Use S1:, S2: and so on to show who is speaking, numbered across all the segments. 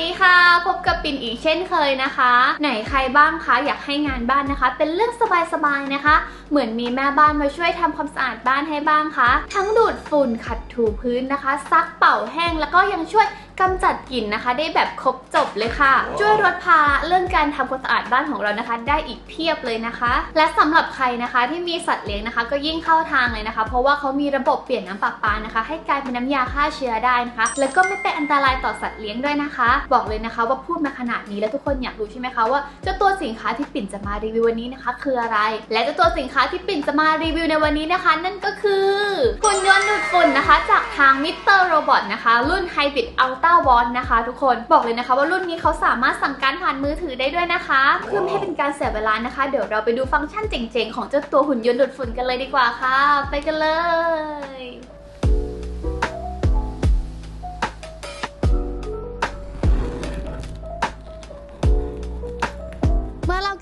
S1: ดีค่ะ พบกับปิ่นอีกเช่นเคยนะคะ ไหนใครบ้างคะอยากให้งานบ้านนะคะ เป็นเรื่องสบายๆนะคะ เหมือนมีแม่บ้านมาช่วยทำความสะอาดบ้านให้บ้างคะทั้งดูดฝุ่นขัดถูพื้นนะคะ ซักเป่าแห้งแล้วก็ยังช่วย กำจัดกลิ่นนะคะ ได้แบบครบจบเลยค่ะ ช่วยลดภาระเรื่องการทำความสะอาดบ้านของเรานะคะ ได้อีกเพียบเลยนะคะ และสำหรับใครนะคะที่มีสัตว์เลี้ยงนะคะ ก็ยิ่งเข้าทางเลยนะคะ เพราะว่าเขามีระบบเปลี่ยนน้ำประปานะคะ ให้กลายเป็นน้ำยาฆ่าเชื้อได้นะคะ แล้วก็ไม่เป็นอันตรายต่อสัตว์เลี้ยงด้วยนะคะ บอกเลยนะคะ ว่าพูดมาขนาดนี้แล้วทุกคนอยากรู้ใช่ไหมคะว่าเจ้าตัวสินค้าที่ปิ่นจะมารีวิววันนี้นะคะ คืออะไร และเจ้าตัวสินค้าที่ปิ่นจะมารีวิวในวันนี้นะคะ นั่นก็คือหุ่นยนต์ดูดฝุ่นนะคะ จากทางมิสเตอร์โรบอทนะคะ รุ่น Hybrid Ultra One นะคะ ทุกคนบอกเลยนะคะ ว่ารุ่นนี้เขาสามารถสั่งการผ่านมือถือได้ด้วยนะคะเพื่อไม่ให้เป็นการเสียเวลานะคะ เดี๋ยวเราไปดูฟังก์ชันเจ๋งๆ ของเจ้าตัวหุ่นยนต์ดูดฝุ่นกันเลยดีกว่าค่ะ ไปกันเลย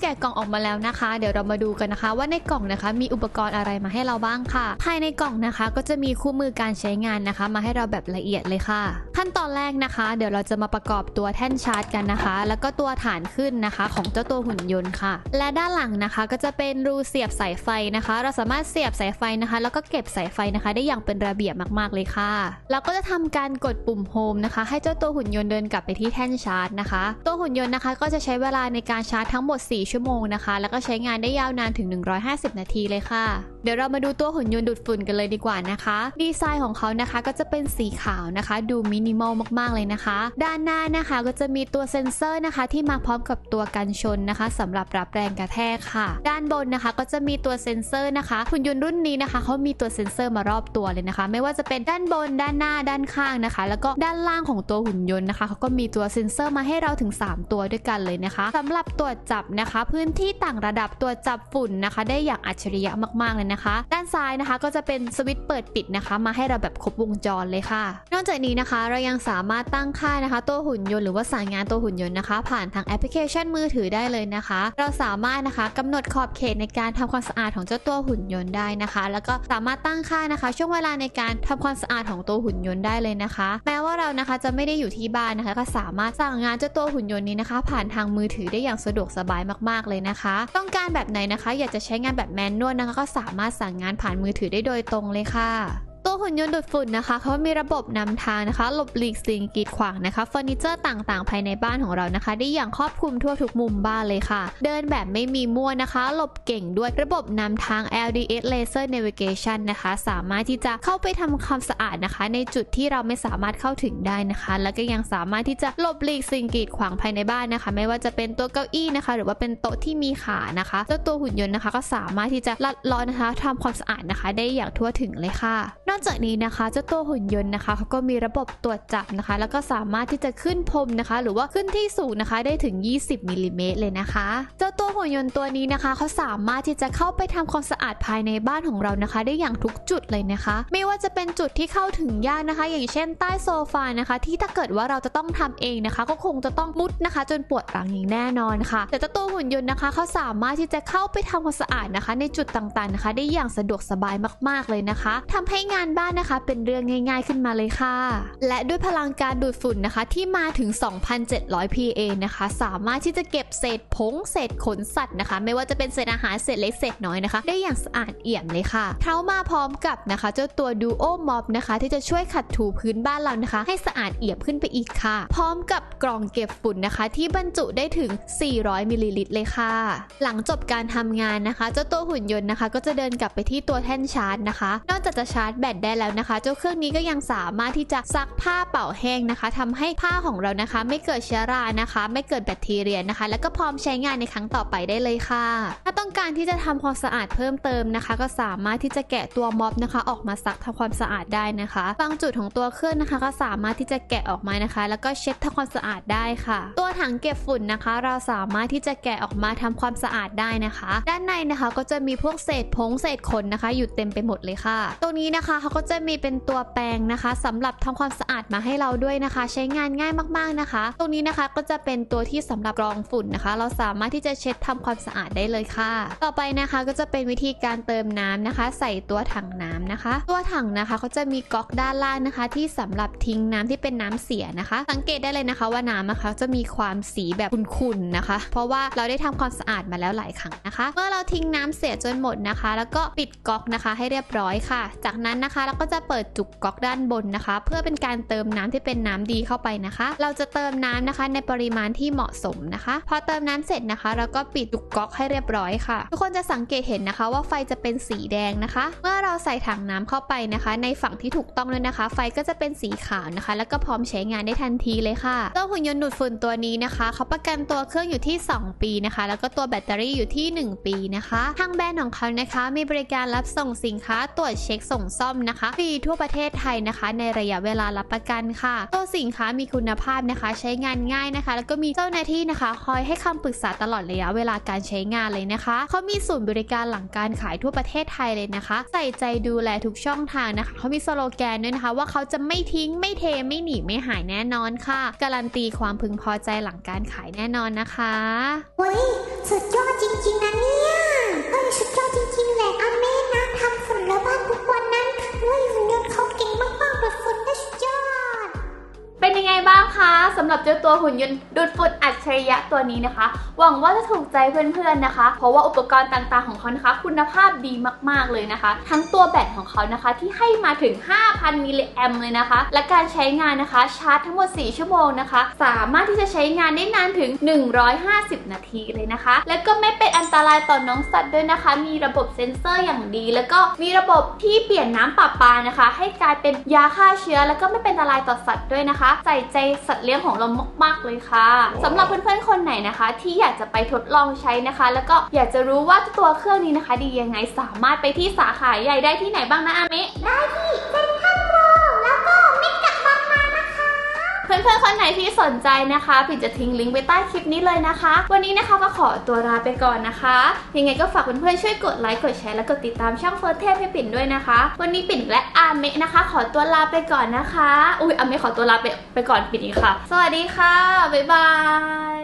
S1: กะกล่องออกมาแล้วนะคะ เดี๋ยวเรามาดูกันนะคะ ว่าในกล่องนะคะ มีอุปกรณ์อะไรมาให้เราบ้างค่ะ ภายในกล่องนะคะ ก็จะมีคู่มือการใช้งานนะคะ มาให้เราแบบละเอียดเลยค่ะ ขั้นตอนแรกนะคะ เดี๋ยวเราจะมาประกอบตัวแท่นชาร์จกันนะคะ แล้วก็ตัวฐานขึ้นนะคะ ของเจ้าตัวหุ่นยนต์ค่ะ และด้านหลังนะคะก็จะเป็นรูเสียบสายไฟนะคะ เราสามารถเสียบสายไฟนะคะ แล้วก็เก็บสายไฟนะคะ ได้อย่างเป็นระเบียบมากๆเลยค่ะเราก็จะทำการกดปุ่มโฮมนะคะ ให้เจ้าตัวหุ่นยนต์เดินกลับไปที่แท่นชาร์จนะคะ ตัวหุ่นยนต์นะคะ ก็จะใช้เวลาในการชาร์จทั้งหมด4ชั่ชั่วโมงนะคะ แล้วก็ใช้งานได้ยาวนานถึง 150 นาทีเลยค่ะ เดี๋ยวเรามาดูตัวหุ่นยนต์ดูดฝุ่นกันเลยดีกว่านะคะ ดีไซน์ของเขานะคะก็จะเป็นสีขาวนะคะ ดูมินิมอลมากๆเลยนะคะ ด้านหน้านะคะก็จะมีตัวเซ็นเซอร์นะคะ ที่มาพร้อมกับตัวกันชนนะคะสำหรับรับแรงกระแทกค่ะ ด้านบนนะคะก็จะมีตัวเซ็นเซอร์นะคะหุ่นยนต์รุ่นนี้นะคะเขามีตัวเซ็นเซอร์มารอบตัวเลยนะคะ ไม่ว่าจะเป็นด้านบนด้านหน้าด้านข้างนะคะ แล้วก็ด้านล่างของตัวหุ่นยนต์นะคะเขาก็มีตัวเซ็นเซอร์มาให้เราถึง 3 ตัวด้วยกันเลยนะคะสำหรับตรวจจับนะคะ พื้นที่ต่างระดับตรวจจับฝุ่นนะคะ ได้อย่างอัจฉริยะมากๆเลยนะคะด้านซ้ายนะคะก็จะเป็นสวิตช์เปิดปิดนะคะ มาให้เราแบบครบวงจรเลยค่ะ นอกจากนี้นะคะเรายังสามารถตั้งค่านะคะ ตัวหุ่นยนต์หรือว่าสายงานตัวหุ่นยนต์นะคะ ผ่านทางแอปพลิเคชันมือถือได้เลยนะคะ เราสามารถนะคะกำหนดขอบเขตในการทำความสะอาดของเจ้าตัวหุ่นยนต์ได้นะคะ แล้วก็สามารถตั้งค่านะคะ ช่วงเวลาในการทำความสะอาดของตัวหุ่นยนต์ได้เลยนะคะ แม้ว่าเรานะคะจะไม่ได้อยู่ที่บ้านนะคะ ก็สามารถสั่งงานเจ้าตัวหุ่นยนต์นี้นะคะ ผ่านทางมือถือได้อย่างสะดวกสบายมากๆเลยนะคะ ต้องการแบบไหนนะคะ อยากจะใช้งานแบบแมนนวลนะคะก็สามารถสั่งงานผ่านมือถือได้โดยตรงเลยค่ะ ตัวหุ่นยนต์ดูดฝุ่นนะคะเขามีระบบนำทางนะคะ หลบหลีกสิ่งกีดขวางนะคะเฟอร์นิเจอร์ต่างๆ ภายในบ้านของเรานะคะ ได้อย่างครอบคลุมทั่วทุกมุมบ้านเลยค่ะ เดินแบบไม่มีมั่วนะคะ หลบเก่งด้วยระบบนำทาง LDS Laser Navigation นะคะ สามารถที่จะเข้าไปทำความสะอาดนะคะ ในจุดที่เราไม่สามารถเข้าถึงได้นะคะ แล้วก็ยังสามารถที่จะหลบหลีกสิ่งกีดขวางภายในบ้านนะคะ ไม่ว่าจะเป็นตัวเก้าอี้นะคะ หรือว่าเป็นโต๊ะที่มีขานะคะเจ้าตัวหุ่นยนต์นะคะ ก็สามารถที่จะลัดลาะนะคะทำความสะอาดนะคะ ได้อย่างทั่วถึงเลยค่ะอกจากนี้นะคะเจ้าตัวหุ่นยนต์นะคะเขาก็มีระบบตรวจจับนะคะ แล้วก็สามารถที่จะขึ้นพรมนะคะ หรือว่าขึ้นที่สูงนะคะได้ถึง 20มิลลิเมตรเลยนะคะ เจ้าตัวหุ่นยนต์ตัวนี้นะคะเขาสามารถที่จะเข้าไปทำความสะอาดภายในบ้านของเรานะคะ ได้อย่างทุกจุดเลยนะคะ ไม่ว่าจะเป็นจุดที่เข้าถึงยากนะคะ อย่างเช่นใต้โซฟานะคะ ที่ถ้าเกิดว่าเราจะต้องทำเองนะคะ ก็คงจะต้องมุดนะคะ จนปวดหลังอย่างแน่นอนค่ะ แต่เจ้าตัวหุ่นยนต์นะคะเขาสามารถที่จะเข้าไปทำความสะอาดนะคะ ในจุดต่างๆนะคะ ได้อย่างสะดวกสบายมากๆเลยนะคะทำให้งานบ้านนะคะ เป็นเรื่องง่าย ๆขึ้นมาเลยค่ะ และด้วยพลังการดูดฝุ่นนะคะ ที่มาถึง 2,700 PA นะคะ สามารถที่จะเก็บเศษผงเศษขนสัตว์นะคะ ไม่ว่าจะเป็นเศษอาหารเศษเล็กเศษน้อยนะคะ ได้อย่างสะอาดเอี่ยมเลยค่ะเท้ามาพร้อมกับนะคะ เจ้าตัว Duo Mop นะคะ ที่จะช่วยขัดถูพื้นบ้านเรานะคะ ให้สะอาดเอี่ยมขึ้นไปอีกค่ะ พร้อมกับกล่องเก็บฝุ่นนะคะ ที่บรรจุได้ถึง 400 มิลลิลิตรเลยค่ะ หลังจบการทำงานนะคะ เจ้าตัวหุ่นยนต์นะคะ ก็จะเดินกลับไปที่ตัวแท่นชาร์จนะคะ นอกจากจะชาร์จแบตได้แล้วนะคะ เจ้าเครื่องนี้ก็ยังสามารถที่จะซักผ้าเป่าแห้งนะคะทำให้ผ้าของเรานะคะ ไม่เกิดเชื้อรานะคะ ไม่เกิดแบคทีเรียนะคะ แล้วก็พร้อมใช้งานในครั้งต่อไปได้เลยค่ะ ถ้าต้องการที่จะทำความสะอาดเพิ่มเติมนะคะ ก็สามารถที่จะแกะตัวม็อบนะคะ ออกมาซักทำความสะอาดได้นะคะบางจุดของตัวเครื่องนะคะ ก็สามารถที่จะแกะออกมานะคะ แล้วก็เช็ดทำความสะอาดได้ค่ะ ตัวถังเก็บฝุ่นนะคะ เราสามารถที่จะแกะออกมาทำความสะอาดได้นะคะ ด้านในนะคะก็จะมีพวกเศษผงเศษขนนะคะ อยู่เต็มไปหมดเลยค่ะ ตรงนี้นะคะเขาก็จะมีเป็นตัวแปรงนะคะสำหรับทำความสะอาดมาให้เราด้วยนะคะ ใช้งานง่ายมากๆนะคะ ตรงนี้นะคะก็จะเป็นตัวที่สำหรับกรองฝุ่นนะคะ เราสามารถที่จะเช็ดทำความสะอาดได้เลยค่ะ ต่อไปนะคะก็จะเป็นวิธีการเติมน้ำนะคะ ใส่ตัวถังน้ำนะคะ ตัวถังนะคะเขาจะมีก๊อกด้านล่างนะคะ ที่สำหรับทิ้งน้ำที่เป็นน้ำเสียนะคะ สังเกตได้เลยนะคะว่าน้ำนะคะจะมีความสีแบบขุ่นๆนะคะ เพราะว่าเราได้ทำความสะอาดมาแล้วหลายครั้งนะคะ เมื่อเราทิ้งน้ำเสียจนหมดนะคะ แล้วก็ปิดก๊อกนะคะให้เรียบร้อยค่ะ จากนั้นนะคะเราก็จะเปิดจุกก๊อกด้านบนนะคะ เพื่อเป็นการเติมน้ำที่เป็นน้ำดีเข้าไปนะคะ เราจะเติมน้ำนะคะในปริมาณที่เหมาะสมนะคะ พอเติมน้ำเสร็จนะคะ เราก็ปิดจุกก๊อกให้เรียบร้อยค่ะ ทุกคนจะสังเกตเห็นนะคะว่าไฟจะเป็นสีแดงนะคะ เมื่อเราใส่ถังน้ำเข้าไปนะคะ ในฝั่งที่ถูกต้องด้วยนะคะ ไฟก็จะเป็นสีขาวนะคะ แล้วก็พร้อมใช้งานได้ทันทีเลยค่ะเจ้าหุ่นยนต์ดูดฝุ่นตัวนี้นะคะเขาประกันตัวเครื่องอยู่ที่ 2 ปีนะคะ แล้วก็ตัวแบตเตอรี่อยู่ที่ 1 ปีนะคะทางแบรนด์ของเขานะคะ มีบริการรับส่งสินค้าตรวจเช็คส่งซ่อมนะคะฟรีทั่วประเทศไทยนะคะ ในระยะเวลารับประกันค่ะตัวสินค้ามีคุณภาพนะคะ ใช้งานง่ายนะคะ แล้วก็มีเจ้าหน้าที่นะคะ คอยให้คำปรึกษาตลอดระยะเวลาการใช้งานเลยนะคะเขามีศูนย์บริการหลังการขายทั่วประเทศไทยเลยนะคะ ใส่ใจดูแลทุกช่องทางนะคะเขามีสโลแกนด้วยนะคะ ว่าเขาจะไม่ทิ้งไม่เทไม่หนีไม่หายแน่นอนค่ะ การันตีความพึงพอใจหลังการขายแน่นอนนะคะ
S2: เฮ้ยสุดยอดจริงๆนะเนี่ย ตั
S3: วหุ่นยนต์ดูดฝุ่นอัจฉริยะตัวนี้นะคะ หวังว่าจะถูกใจเพื่อนๆนะคะ เพราะว่าอุปกรณ์ต่างๆของเขานะคะ คุณภาพดีมากๆเลยนะคะ ทั้งตัวแบตของเขานะคะที่ให้มาถึง 5,000 มิลลิแอมเลยนะคะ และการใช้งานนะคะชาร์จทั้งหมด 4 ชั่วโมงนะคะ สามารถที่จะใช้งานได้นานถึง 150 นาทีเลยนะคะ และก็ไม่เป็นอันตรายต่อน้องสัตว์ด้วยนะคะ มีระบบเซ็นเซอร์อย่างดี แล้วก็มีระบบที่เปลี่ยนน้ำประปานะคะ ให้กลายเป็นยาฆ่าเชื้อ แล้วก็ไม่เป็นอันตรายต่อสัตว์ด้วยนะคะ ใส่ใจสัตว์เลี้ยงของเรามากๆเลยค่ะสำหรับเพื่อนๆคนไหนนะคะ ที่อยากจะไปทดลองใช้นะคะ แล้วก็อยากจะรู้ว่าตัวเครื่องนี้นะคะ ดียังไงสามารถไปที่สาขาใหญ่ได้ที่ไหนบ้างนะอาเมะ
S2: ได้ที่
S3: เพื่อนๆคนไหนที่สนใจนะคะปิ่นจะทิ้งลิงก์ไว้ใต้คลิปนี้เลยนะคะ วันนี้นะคะก็ขอตัวลาไปก่อนนะคะ ยังไงก็ฝากเพื่อนๆช่วยกดไลค์กดแชร์และกดติดตามช่องเฟิร์สเทพให้ปิ่นด้วยนะคะ วันนี้ปิ่นและอาเมะนะคะ ขอตัวลาไปก่อนนะคะ อุ้ยอาเมะขอตัวลาไปไปก่อนปิ่นอีกค่ะ สวัสดีค่ะบ๊ายบาย